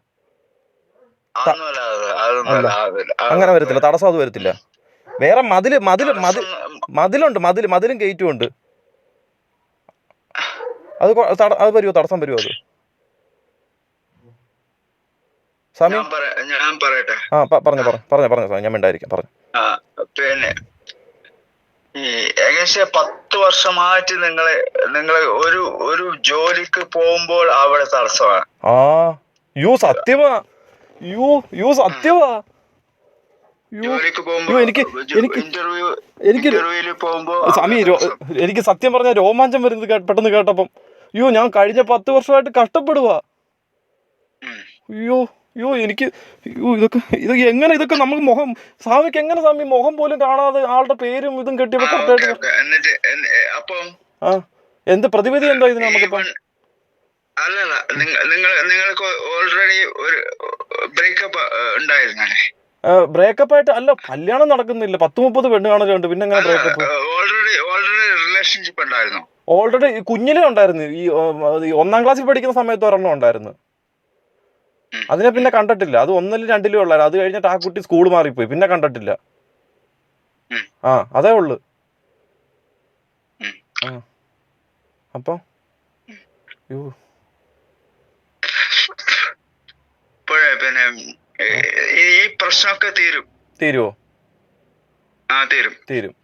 അങ്ങനെ വരത്തില്ല. തടസ്സം അത് വരത്തില്ല. വേറെ മതിൽ മതിൽ
മതിൽ
മതിലുണ്ട് മതിൽ മതിലും ഗേറ്റും ഉണ്ട്. അത് തട- അത് വരുമോ തടസ്സം വരുമോ അത്? സ്വാമി
ഞാൻ പറ ഞാൻ പറയട്ടെ?
ആ പറഞ്ഞു പറഞ്ഞു പറഞ്ഞു പറഞ്ഞു സ്വാമി ഞാൻ മിണ്ടായിരിക്കാം പറഞ്ഞു.
പിന്നെ ഈ ഏകദേശം പത്ത് വർഷമായിട്ട് നിങ്ങൾ നിങ്ങളെ ഒരു ഒരു ജോലിക്ക് പോകുമ്പോൾ അവിടെ തടസ്സമാണ്
ആ യു സത്യമാ. യു യു സത്യമാ യു
ജോലിക്ക്
യ്യോ,
പോകുമ്പോൾ
എനിക്ക്- എനിക്ക്- എനിക്ക് സ്വാമി. എനിക്ക് സത്യം പറഞ്ഞ രോമാഞ്ചം വരുന്നത് പെട്ടെന്ന് കേട്ടപ്പം. അയ്യോ ഞാൻ കഴിഞ്ഞ പത്ത് വർഷമായിട്ട് കഷ്ടപ്പെടുവാ.
ഉം.
അയ്യോ അയ്യോ എനിക്ക് അയ്യോ ഇതൊക്കെ ഇത് എങ്ങനെ ഇതൊക്കെ നമുക്ക് മുഖം സ്വാമിക്ക് എങ്ങനെ സ്വാമി മുഖം പോലും കാണാതെ ആളുടെ പേരും ഇതും കെട്ടിയപ്പോ കറക്റ്റായിട്ട് ആ എന്ത് പ്രതിവിധി എന്തോ ഇതിന് നമുക്കിപ്പം
അല്ലല്ല നിങ്ങൾ നിങ്ങൾക്ക് ഓൾറെഡി ഒരു ബ്രേക്കപ്പ് ഉണ്ടായിരുന്നല്ലേ?
ബ്രേക്കപ്പ് ആയിട്ട് അല്ല കല്യാണം നടക്കുന്നില്ല. പത്ത് മുപ്പത് പെണ്ണ് കാണലുണ്ട്. പിന്നെ എങ്ങനെ ബ്രേക്കപ്പ്
ഓൾറെഡി ഓൾറെഡി റിലേഷൻഷിപ്പ് ഉണ്ടായിരുന്നു.
ഓൾറെഡി കുഞ്ഞിലേ ഉണ്ടായിരുന്നു. ഈ ഒന്നാം ക്ലാസ്സിൽ പഠിക്കുന്ന സമയത്ത് ഒരെണ്ണം ഉണ്ടായിരുന്നു. അതിനെ പിന്നെ കണ്ടിട്ടില്ല. അത് ഒന്നിലും രണ്ടിലും ഉള്ളായിരുന്നു. അത് കഴിഞ്ഞിട്ട് ആ കുട്ടി സ്കൂൾ മാറിപ്പോയി. പിന്നെ കണ്ടിട്ടില്ല. ആ അതേ ഉള്ളു. ആ. അപ്പൊ?
പിന്നെ ഈ പ്രശ്നമൊക്കെ തീരും.
തീരുവോ?
ആ തീരും.
തീരും.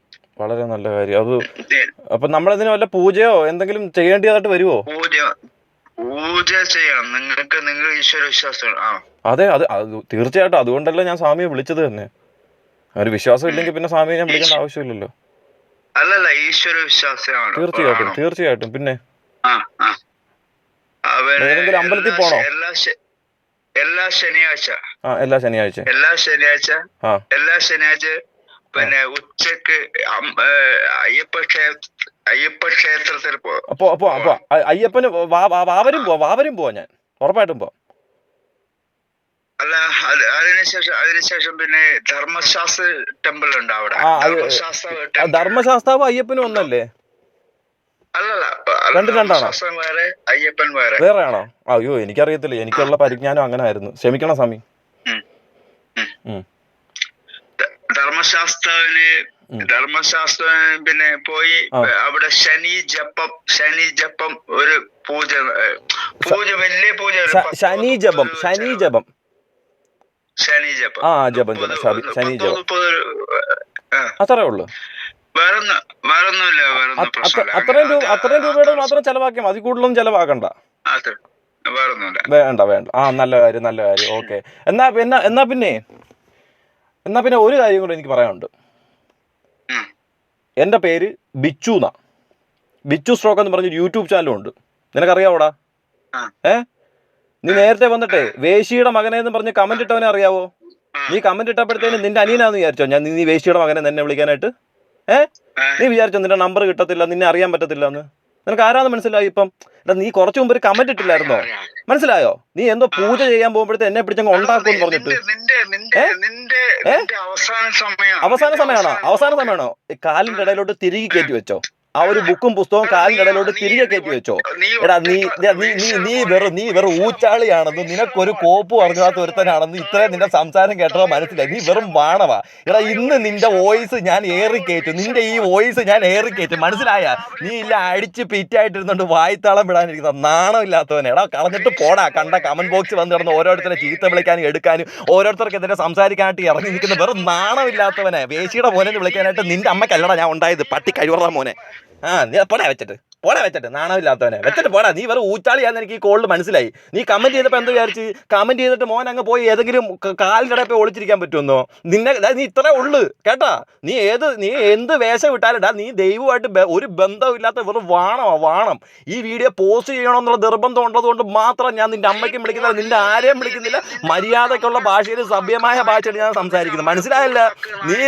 വളരെ നല്ല കാര്യം. അത്. അപ്പൊ നമ്മളതിന് വല്ല പൂജയോ എന്തെങ്കിലും ചെയ്യേണ്ടതായിട്ട് വരുവോ?
പൂജ പൂജ ചെയ്യണം നിങ്ങൾക്ക് നിങ്ങൾ ഈശ്വര വിശ്വാസം
അതെ അത് തീർച്ചയായിട്ടും. അതുകൊണ്ടല്ല ഞാൻ സ്വാമിയെ വിളിച്ചത് തന്നെ. ഒരു വിശ്വാസം ഇല്ലെങ്കിൽ പിന്നെ സ്വാമിയെ ഞാൻ വിളിക്കേണ്ട ആവശ്യമില്ലല്ലോ.
അല്ലല്ല ഈശ്വര വിശ്വാസമാണ്.
തീർച്ചയായിട്ടും തീർച്ചയായിട്ടും. പിന്നെ? ഏതെങ്കിലും അമ്പലത്തിൽ പോണോ?
എല്ലാ ശനിയാഴ്ച.
ആ എല്ലാ ശനിയാഴ്ച.
എല്ലാ ശനിയാഴ്ച എല്ലാ ശനിയാഴ്ച പിന്നെ ഉച്ചയ്ക്ക് അയ്യപ്പ അയ്യപ്പ ക്ഷേത്രത്തിൽ പോ
അപ്പോ അപ്പോ അപ്പോ അ- അയ്യപ്പന് വാവരും പോവാ വാവരും പോവാ ഞാൻ. ഉറപ്പായിട്ടും പോവാം.
അല്ല അത് അതിനുശേഷം അതിനുശേഷം പിന്നെ ധർമ്മശാസ്ത്ര ടെമ്പിൾ ഉണ്ട് അവിടെ.
ആ,
ധർമ്മശാസ്ത്ര
ധർമ്മശാസ്താവ് അയ്യപ്പനും ഒന്നല്ലേ? രണ്ടും രണ്ടാണോ?
ധർമ്മശാസ്ത്രം വേറെ
ആണോ അയ്യോ എനിക്കറിയത്തില്ല. എനിക്കുള്ള പരിജ്ഞാനം അങ്ങനെ ആയിരുന്നു ക്ഷമിക്കണം സ്വാമി.
ധർമ്മശാസ്ത്രവിന് ഉം.
ഉം.
ധ- ധർമ്മശാസ്താവിന്
ഉം.
ധർമ്മശാസ്ത്രന് പിന്നെ പോയി അവിടെ ശനി ജപം ശനി ജപം ഒരു പൂജ പൂജ വലിയ പൂജ
ശനി ജപം ശനി ജപം.
ശനി ജപം.
ആ ജപം ജപം. ശനി- ജപം. അത്രേ ഉള്ളൂ. അത്രയും രൂപ അത്രയും രൂപയുടെ മാത്രം ചെലവാക്കിയാൽ മതി. കൂടുതലൊന്നും ചെലവാക്കണ്ട. വേണ്ട വേണ്ട. ആ നല്ല കാര്യം നല്ല കാര്യം. ഓക്കെ. എന്നാ പിന്നെ എന്നാ പിന്നെ? എന്നാ പിന്നെ ഒരു കാര്യം കൂടെ എനിക്ക് പറയാനുണ്ട്.
എന്റെ
എന്റെ പേര് ബിച്ചു എന്നാ. ബിച്ചു സ്ട്രോക്ക് എന്ന് പറഞ്ഞൊരു യൂട്യൂബ് ചാനലും ഉണ്ട്. നിനക്കറിയാവോടാ. ഏ? നീ നേരത്തെ വന്നിട്ടേ വേശിയുടെ മകനെ എന്ന് പറഞ്ഞ് കമന്റ് ഇട്ടവനെ അറിയാവോ? നീ കമന്റ് ഇട്ടപ്പോഴത്തേന് നിന്റെ അനിയനാന്ന് വിചാരിച്ചോ? ഞാൻ നീ വേശിയുടെ മകനെ തന്നെ വിളിക്കാനായിട്ട്? ഏ? നീ വിചാരിച്ചോ നിന്റെ നമ്പർ കിട്ടത്തില്ല നിന്നെ അറിയാൻ പറ്റത്തില്ല എന്ന് നിനക്ക് ആരാന്ന് മനസ്സിലായി ഇപ്പം? എടാ നീ കുറച്ചു മുമ്പ് ഒരു കമന്റ് ഇട്ടില്ലായിരുന്നോ? മനസ്സിലായോ? നീ എന്തോ പൂജ ചെയ്യാൻ പോകുമ്പോഴത്തെ എന്നെ പിടിച്ചങ്ങ് ഉണ്ടാക്കും പറഞ്ഞിട്ട്.
അവസാന
സമയമാണോ. അവസാന സമയമാണോ? ഈ കാലിന്റെ ഇടയിലോട്ട് തിരികെ കയറ്റി വെച്ചോ. ആ ഒരു ബുക്കും പുസ്തകവും കാലിനിടയിലോട്ട് തിരികെ കയറ്റി വെച്ചോ. എടാ നീ നീ നീ നീ വെറും നീ വെറും ഊച്ചാളിയാണെന്നും നിനക്കൊരു കോപ്പ് അറിഞ്ഞാത്ത ഒരുത്തനാണെന്ന് ഇത്രയും നിന്റെ സംസാരം കേട്ടോ മനസ്സിലായി. നീ വെറും വാണവാ. എടാ ഇന്ന് നിന്റെ വോയിസ് ഞാൻ ഏറി കയറ്റും നിന്റെ ഈ വോയിസ് ഞാൻ ഏറി കയറ്റും മനസ്സിലായ? നീ ഇല്ല അടിച്ച് പിറ്റായിട്ടിരുന്നോണ്ട് വായ്ത്താളം വിടാനിരിക്കുന്ന നാണമില്ലാത്തവനെ. എടാ കളഞ്ഞിട്ട് പോടാ. കണ്ട കമന്റ് ബോക്സ് വന്ന് കിടന്ന് ഓരോരുത്തരെ ചീത്ത വിളിക്കാനും എടുക്കാനും ഓരോരുത്തർക്ക് എന്തിനെ സംസാരിക്കാനായിട്ട് ഇറങ്ങി നിൽക്കുന്ന വെറും നാണമില്ലാത്തവനെ. വേശിയുടെ മോനെ വിളിക്കാനായിട്ട് നിന്റെ അമ്മക്കല്ലടാ ഞാൻ ഉണ്ടായത്. പട്ടി കഴിവറ മോനെ. ആ നീ പോടാ വെച്ചിട്ട്. പോടാ വെച്ചിട്ട് നാണമില്ലാത്തവനെ. വെച്ചിട്ട് പോടാ നീ വെറും ഊച്ചാളിയാന്ന് എനിക്ക് ഈ കോളിൽ മനസ്സിലായി. നീ കമന്റ് ചെയ്തപ്പോൾ എന്താ വിചാരിച്ച്? കമന്റ് ചെയ്തിട്ട് മോൻ അങ്ങ് പോയി ഏതെങ്കിലും കാലിന്റെ ഒളിച്ചിരിക്കാൻ പറ്റുമെന്നോ? നിന്നെ നീ ഇത്രേ ഉള്ളു കേട്ടാ? നീ ഏത് നീ എന്ത് വേഷം വിട്ടാലിടാ നീ ദൈവമായിട്ട് ഒരു ബന്ധമില്ലാത്ത വെറും വാണമാ വാണം. ഈ വീഡിയോ പോസ്റ്റ് ചെയ്യണമെന്നുള്ള നിർബന്ധം ഉള്ളതുകൊണ്ട് മാത്രം ഞാൻ നിന്റെ അമ്മയ്ക്കും വിളിക്കുന്നില്ല നിന്റെ ആരെയും വിളിക്കുന്നില്ല. മര്യാദക്കുള്ള ഭാഷയിൽ സഭ്യമായ ഭാഷയിൽ ഞാൻ സംസാരിക്കുന്നത് മനസ്സിലായല്ല? നീ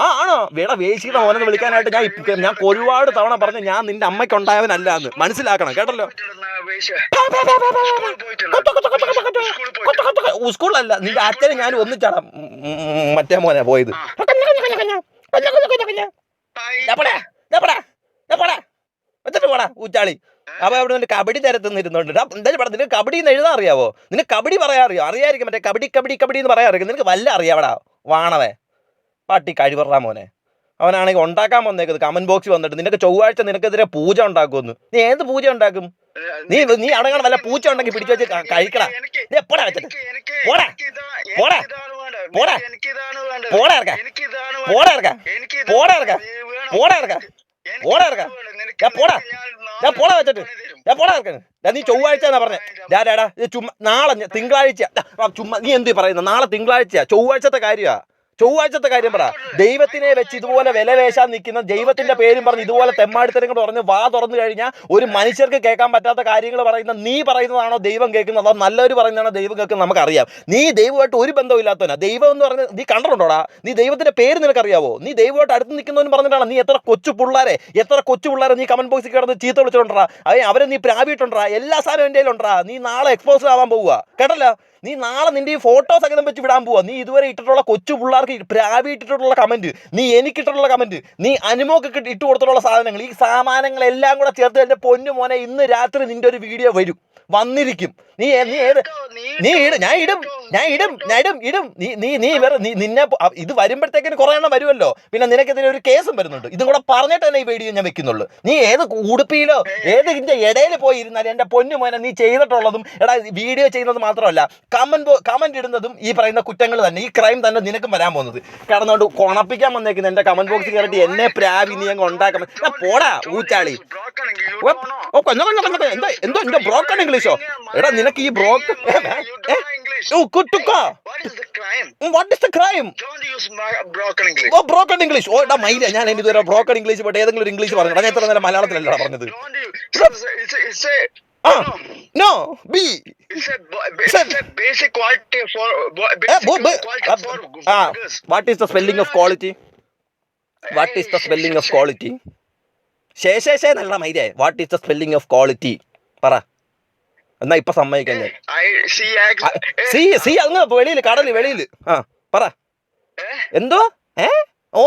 ആ ആ, ആണോ? വേട വേശിയുടെ മോനെന്ന് വിളിക്കാനായിട്ട് ഞാൻ ഞാൻ ഒരുപാട് തവണ പറഞ്ഞു ഞാൻ നിന്റെ അമ്മയ്ക്ക് ഉണ്ടായവനല്ല എന്ന് മനസ്സിലാക്കണം കേട്ടല്ലോ സ്കൂളിലല്ല നിന്റെ അച്ഛനും ഉം, ഉം, മറ്റേ മോനെ പോയത്. വെച്ചിട്ട് പോടാ ഊച്ചാളി. അപ്പൊ അവിടെ നിന്ന് കബഡി തരത്തുനിന്നിരുന്നുണ്ട് എന്തായാലും പടം? നിനക്ക് കബഡി എന്ന് എഴുതാൻ അറിയാവോ? നിനക്ക് കബഡി പറയാൻ അറിയോ? അറിയായിരിക്കും മറ്റേ കബഡി കബഡി കബഡി എന്ന് പറയാൻ അറിയാം. നിനക്ക് വല്ല അറിയാവടാ വാണവേ. പാട്ടി കഴിവറാ മോനെ. അവനാണെങ്കിൽ ഉണ്ടാക്കാൻ വന്നേക്കുന്നത് കമന്റ് ബോക്സിൽ വന്നിട്ട് നിനക്ക് ചൊവ്വാഴ്ച നിനക്കെതിരെ പൂജ ഉണ്ടാക്കുമെന്ന്. നീ ഏത് പൂജ ഉണ്ടാക്കും? നീ നീ അടങ്ങണം വല്ല പൂച്ച ഉണ്ടെങ്കിൽ പിടിച്ചു വെച്ച് കഴിക്കടാ. നീ എപ്പോഴാ
എനിക്ക്
പോടാ. പോടാ. പോടാ. പോടാ ഇറക്ക. പോടാ ഇറക്ക. പോടാ ഇറക്ക. പോടാ ഇറക്ക. പോടാ ഇറക്ക. ഞാൻ പോടാ.
ഞാൻ
പോടാ വെച്ചിട്ട്. ഞാൻ പോടാ ഇറക്കാൻ നീ ചൊവ്വാഴ്ച എന്നാ പറഞ്ഞേ. ഡാ ഡാ, ഇത് ചുമ്മാ നാളെ തിങ്കളാഴ്ച. ചുമ്മാ നീ എന്ത് പറയുന്നത് നാളെ തിങ്കളാഴ്ച ചൊവ്വാഴ്ചത്തെ കാര്യമാ ചൊവ്വാഴ്ചത്തെ കാര്യം പറ. ദൈവത്തിനെ വെച്ച് ഇതുപോലെ വില വേശാൻ നിൽക്കുന്ന ദൈവത്തിന്റെ പേരും പറഞ്ഞ് ഇതുപോലെ തെമ്മാടിത്തരങ്ങൾ പറഞ്ഞ് വാ തുറന്നു കഴിഞ്ഞാൽ ഒരു മനുഷ്യർക്ക് കേൾക്കാൻ പറ്റാത്ത കാര്യങ്ങൾ പറയുന്ന നീ പറയുന്നതാണോ ദൈവം കേൾക്കുന്നത്? അതോ നല്ലവർ പറയുന്നതാണോ ദൈവം കേൾക്കുന്നത്? നമുക്കറിയാം. നീ ദൈവമായിട്ട് ഒരു ബന്ധമില്ലാത്തവനാ ദൈവം എന്ന് പറഞ്ഞ നീ കണ്ടിട്ടുണ്ടോടാ? നീ ദൈവത്തിന്റെ പേര് നിനക്കറിയാവോ? നീ ദൈവമായിട്ട് അടുത്ത് നിൽക്കുന്നവന് പറഞ്ഞിട്ടാണ് നീ എത്ര കൊച്ചു പിള്ളേരെ എത്ര കൊച്ചു പിള്ളേരെ നീ കമന്റ് ബോക്സിൽ കിടന്ന് ചീത്ത വിളിച്ചിട്ടുണ്ടാ അവരെ നീ പ്രാപിയിട്ടുണ്ടാ എല്ലാ സാധനവും എന്റെ നീ നാളെ എക്സ്പോസ് ആവാൻ പോവുക. കേട്ടല്ലോ? നീ നാളെ നിന്റെ ഈ ഫോട്ടോ സഹിതം വെച്ച് വിടാൻ പോവാ. നീ ഇതുവരെ ഇട്ടിട്ടുള്ള കൊച്ചു പിള്ളേർക്ക് പ്രാവി ഇട്ടിട്ടുള്ള കമന്റ് നീ എനിക്ക് ഇട്ടിട്ടുള്ള കമന്റ് നീ അനുമോക്ക് ഇട്ട് കൊടുത്തിട്ടുള്ള സാധനങ്ങൾ ഈ സാമാനങ്ങളെല്ലാം കൂടെ ചേർത്ത് എന്റെ പൊന്നു മോനെ ഇന്ന് രാത്രി നിന്റെ ഒരു വീഡിയോ വരും. വന്നിരിക്കും. നീ നീ ഏത്? നീ ഇടും ഞാൻ ഇടും ഞാൻ ഇടും ഞാൻ ഇടും ഇടും. നീ നീ നീ വേറെ നീ നിന്നെ ഇത് വരുമ്പോഴത്തേക്കിന് കുറെ എണ്ണം വരുമല്ലോ. പിന്നെ നിനക്കെതിരെ ഒരു കേസും വരുന്നുണ്ട്. ഇതും കൂടെ പറഞ്ഞിട്ട് തന്നെ ഈ വീഡിയോ ഞാൻ വെക്കുന്നുള്ളൂ. നീ ഏത് ഉടുപ്പിയിലോ ഏത് ഇതിന്റെ ഇടയിൽ പോയി ഇരുന്നാലും എന്റെ പൊന്നു മോനെ നീ ചെയ്തിട്ടുള്ളതും എടാ വീഡിയോ ചെയ്യുന്നത് മാത്രമല്ല കമന്റ് കമന്റ് ഇടുന്നതും ഈ പറയുന്ന കുറ്റങ്ങൾ തന്നെ ഈ ക്രൈം തന്നെ നിനക്കും വരാൻ പോകുന്നത്. കാരണം കടന്നുകൊണ്ട് കൊണപ്പിക്കാൻ വന്നേക്കുന്ന എന്റെ കമന്റ് ബോക്സ് കയറിയിട്ട് എന്നെ പ്രാവി നീ അങ്ങ് ഉണ്ടാക്കാൻ പോടാ ഊച്ചാളി.
Broken English. You
oh,
don't
കൊഞ്ഞ കൊഞ്ഞ കൊഞ്ഞ എന്തോ എന്തോ എന്തോ ബ്രോക്കൺ ഇംഗ്ലീഷോ എടാ നിനക്ക് ഈ ബ്രോക്ക് ബ്രോക്കൺ ഇംഗ്ലീഷ് ഓ എടാ മൈര ഞാൻ എനിക്ക് ഇതുവരെ ബ്രോക്കൺ ഇംഗ്ലീഷ് പോട്ടെ ഏതെങ്കിലും ഒരു ഇംഗ്ലീഷ് പറഞ്ഞു ഞാൻ എത്ര നേരം മലയാളത്തിലല്ല പറഞ്ഞത്.
Don't you? It's a, it's a, it's a,
ആ
no,
B
it's a, it's a basic quality for basic quality for
ആ
workers.
What is the spelling of quality what is the spelling of quality ശേ നല്ല മൈരേ. What is the spelling of quality പറ. എന്നാ ഇപ്പൊ ഞാൻ.
eh,
സി സി അങ്ങ് വെളിയിൽ കടൽ വെളിയിൽ. ആ പറ? എന്തോ? ഏ? ഓ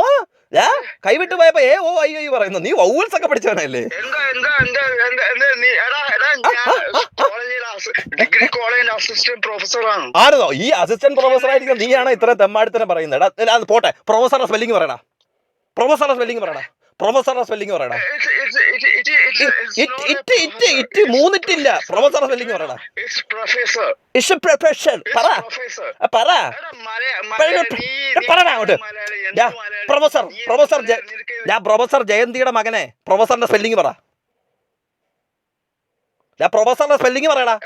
ഏ കൈവിട്ട് പോയപ്പോ ഏ ഓ അയ്യോ അയ്യോ പറയുന്നു. നീ വൗവൽസ് ഒക്കെ പഠിച്ചവനല്ലേ?
ഡിഗ്രി കോളേജിൽ അസിസ്റ്റന്റ് പ്രൊഫസറാണ്
ആരതോ ഈ അസിസ്റ്റന്റ് പ്രൊഫസർ ആയിരിക്കും നീയാണ് ഇത്ര തെമ്മാടിത്തരം പറയുന്നത്? എടാ, പോട്ടെ. പ്രൊഫസറുടെ സ്പെല്ലിംഗ് പറയടാ. പ്രൊഫസറുടെ സ്പെല്ലിംഗ് പറയടാ. പ്രൊഫസറുടെ സ്പെല്ലിംഗ് പറയടാ. ഇറ്റ് ഇറ്റ് ഇറ്റ് മൂന്നിട്ടില്ല. പ്രൊഫസറുടെ സ്പെല്ലിംഗ് പറയടാ. ഇഷ് പ്രൊഫസർ പറ. പറ. പറടാ അങ്ങോട്ട്. പ്രൊഫസർ പ്രൊഫസർ ഞാൻ പ്രൊഫസർ ജയന്തിയുടെ മകനെ. പ്രൊഫസറിന്റെ സ്പെല്ലിംഗ് പറ. ഞാൻ പ്രൊഫസറിന്റെ സ്പെല്ലിംഗ് പറയടാ.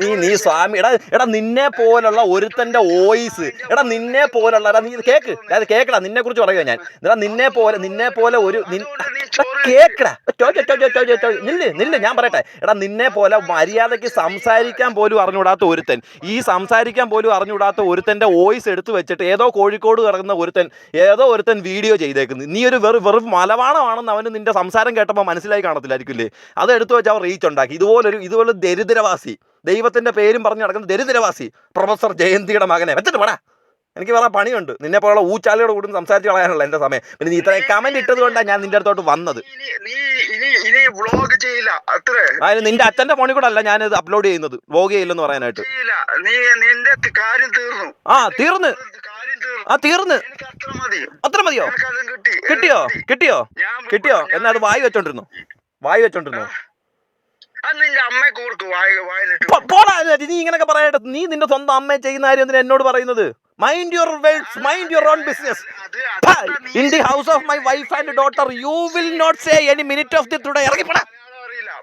നീ നീ സ്വാമി എടാ എടാ നിന്നെ പോലുള്ള ഒരുത്തന്റെ വോയിസ് എടാ നിന്നെ പോലുള്ള എടാ നീ കേക്ക് അതായത് കേക്കടാ നിന്നെ കുറിച്ച് പറയുക ഞാൻ എടാ നിന്നെ പോലെ നിന്നെ പോലെ ഒരു കേക്കടാ. നില്ല് നില്ല് ഞാൻ പറയട്ടെ എടാ നിന്നെ പോലെ മര്യാദയ്ക്ക് സംസാരിക്കാൻ പോലും അറിഞ്ഞുകൂടാത്ത ഒരുത്തൻ ഈ സംസാരിക്കാൻ പോലും അറിഞ്ഞുകൂടാത്ത ഒരുത്തന്റെ വോയിസ് എടുത്തു വെച്ചിട്ട് ഏതോ കോഴിക്കോട് കിടക്കുന്ന ഒരുത്തൻ ഏതോ ഒരുത്തൻ വീഡിയോ ചെയ്തേക്കുന്നു നീ ഒരു വെറു വെറും മലവാണമാണെന്ന് അവന് നിന്റെ സംസാരം കേട്ടപ്പോൾ മനസ്സിലായി കാണത്തില്ലായിരിക്കില്ലേ? അത് എടുത്തു വെച്ച് അവർ റീച്ച് ഉണ്ടാക്കി. ഇതുപോലൊരു ഇതുപോലെ ദരിദ്രവാസി ദൈവത്തിന്റെ പേരും പറഞ്ഞ് നടക്കുന്ന ദരിദ്രവാസി പ്രൊഫസർ ജയന്തിയുടെ മകനെ. വെച്ചിട്ട് പടാ. എനിക്ക് വേറെ പണിയുണ്ട്. നിന്നെ പോലുള്ള ഊച്ചാലിയുടെ കൂടെ സംസാരിച്ച് കളയാനുള്ള എന്റെ സമയം. പിന്നെ നീ ഇത്രയും കമന്റ് ഇട്ടത് കൊണ്ടാണ് ഞാൻ നിന്റെ അടുത്തോട്ട് വന്നത്.
വ്ളോഗ് ചെയ്യില്ല. അത്രേ.
അതിന് നിന്റെ അച്ഛന്റെ ഫോണിൽ കൂടെ അല്ല ഞാനിത് അപ്ലോഡ് ചെയ്യുന്നത്. വ്ലോഗ് ചെയ്യില്ലെന്ന് പറയാനായിട്ട്.
നീ നിന്റെ കാര്യം തീർന്നു.
ആ തീർന്നു. ആ തീർന്ന്.
അത്ര മതി
അത്ര മതിയോ? കിട്ടിയോ?
കിട്ടി.
കിട്ടിയോ? കിട്ടിയോ? എന്നാ അത് വായി വെച്ചോണ്ടിരുന്നു. വായി വെച്ചോണ്ടിരുന്നു. നീ ഇങ്ങനൊക്കെ പറയട്ടെ നീ നിന്റെ സ്വന്തം അമ്മയെ ചെയ്യുന്ന കാര്യം എന്തിനാ എന്നോട് പറയുന്നത്? Mind your words mind your own business in the house of my wife and daughter you will not say any minute of the today ഇറങ്ങിപ്പോടാ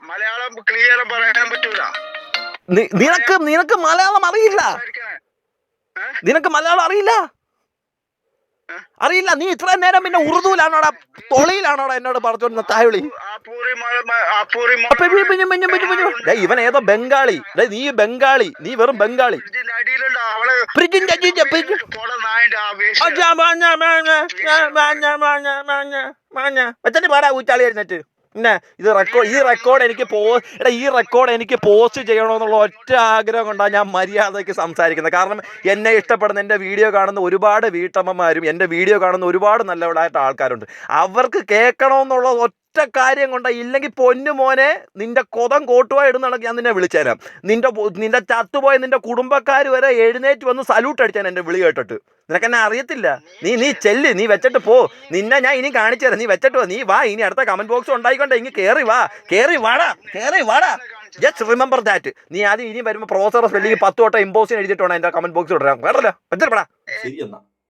Malayalam clear പറയാൻ പറ്റൂല.
നിനക്ക് നിനക്ക് മലയാളം അറിയില്ല. നിനക്ക് മലയാളം അറിയില്ല? അറിയില്ല നീ ഇത്ര നേരം പിന്നെ ഉറുദുവിലാണോടാ തൊളിയിലാണോടാ എന്നോട് പറഞ്ഞോണ്ട് തായവിളി ഇവൻ- ഏതോ ബംഗാളി. നീ ബംഗാളി. നീ വെറും ബംഗാളി.
പാടാ അടിയിലുണ്ട് അവളെ
ഫ്രിഡ്ജിന്റെ അടിയിലെ ഫ്രിഡ്ജ്.
പോട നായന്റെ ആ
പിന്നെ ഇത് റെക്കോർഡ് ഈ റെക്കോർഡ് എനിക്ക് പോ എടാ ഈ റെക്കോർഡ് എനിക്ക് പോസ്റ്റ് ചെയ്യണമെന്നുള്ള ഒറ്റ ആഗ്രഹം കൊണ്ടാണ് ഞാൻ മര്യാദയ്ക്ക് സംസാരിക്കുന്നത്. കാരണം എന്നെ ഇഷ്ടപ്പെടുന്ന എന്റെ വീഡിയോ കാണുന്ന ഒരുപാട് വീട്ടമ്മമാരും എന്റെ വീഡിയോ കാണുന്ന ഒരുപാട് നല്ലവരായിട്ട് ആൾക്കാരുണ്ട്. അവർക്ക് കേൾക്കണമെന്നുള്ള ഒറ്റ കാര്യം കൊണ്ട് ഇല്ലെങ്കിൽ പൊന്നു മോനെ നിന്റെ കൊതം കോട്ടുവായി ഇടുന്നാണെങ്കിൽ ഞാൻ നിന്നെ വിളിച്ചേരാം. നിന്റെ നിന്റെ ചത്തുപോയ നിന്റെ കുടുംബക്കാർ വരെ എഴുന്നേറ്റ് വന്ന് സല്യൂട്ട് അടിച്ചാൽ എന്റെ വിളി കേട്ടിട്ട്. നിനക്കെന്നെ അറിയത്തില്ല. നീ നീ ചെല്ല് നീ വെച്ചിട്ട് പോ. നിന്നെ ഞാൻ ഇനി കാണിച്ചു തരാം. നീ വെച്ചിട്ട് പോ. നീ വാ ഇനി അടുത്ത കമന്റ് ബോക്സ് ഉണ്ടായിക്കൊണ്ടേ ഇനി കയറി വാ. കയറി വാടാ. കയറി വാടാ. ജസ്റ്റ് റിമെമ്പർ ദാറ്റ് നീ ആദ്യം ഇനി വരുമ്പോൾ പ്രോസർ സ്പെല്ലിങ് പത്ത് വട്ടം ഇമ്പോസിന് എഴുതിയിട്ട് എന്റെ കമന്റ് ബോക്സ് ഇടാം കേട്ടല്ലോ? വെച്ചിട്ട് പോടാ.
ശരി എന്നാ.